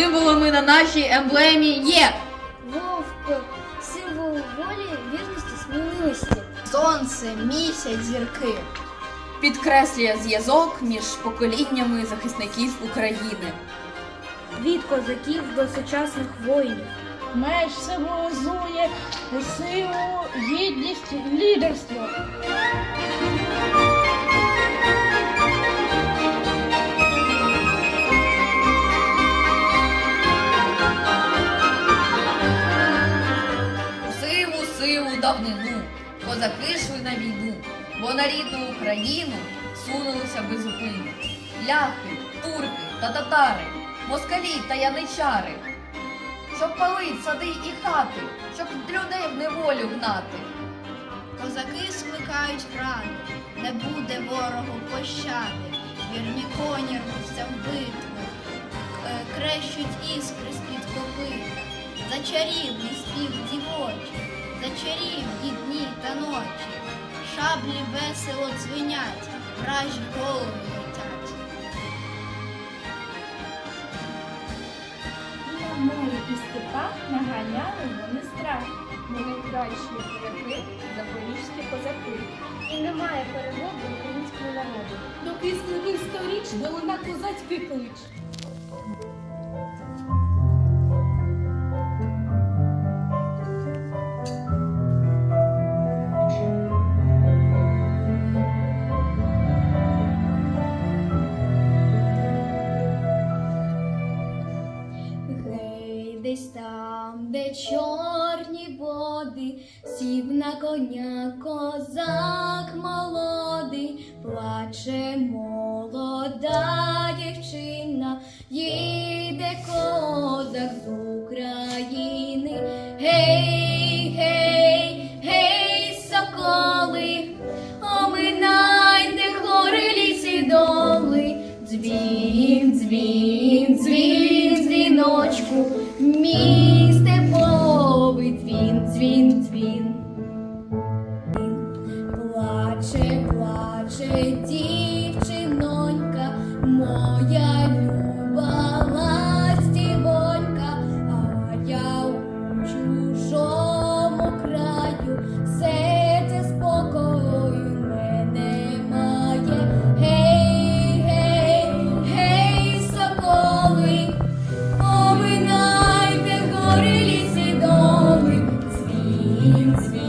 символами на нашій емблемі є Вовк символ волі, вірності, сміливості. Сонце, місяць, зірки. підкреслює зв'язок між поколіннями захисників України. Від козаків до сучасних воїнів. Меч символізує силу, гідність, лідерство. Давнину козаки йшли на війну, бо на рідну Україну сунулися без зупину. Ляхи, турки та татари, москалі та яничари, щоб палить сади і хати, щоб людей в неволю гнати. Козаки скликають рану, не буде ворогу пощади. Вірні коні рвуться в битву, е, крещуть іскри з-під копита. За чарівний спів дівочий, за чарівні дні та ночі. Шаблі весело дзвенять, вражі голови летять. На морі і степах наганяли вони страх. Ми найкращі вояки, запорізькі козаки. І немає переводу українського народу. Доки сторіч, долина козацький клич. Десь там, де чорні води, сів на коня козак молодий, плаче молода дівчина, їде козак з України. Гей, гей, гей, соколи, оминайте гори лісі доли, дзвін, дзвін, мій степовий він, цвін, цвін. Плаче, плаче дівчинонька, моя means me.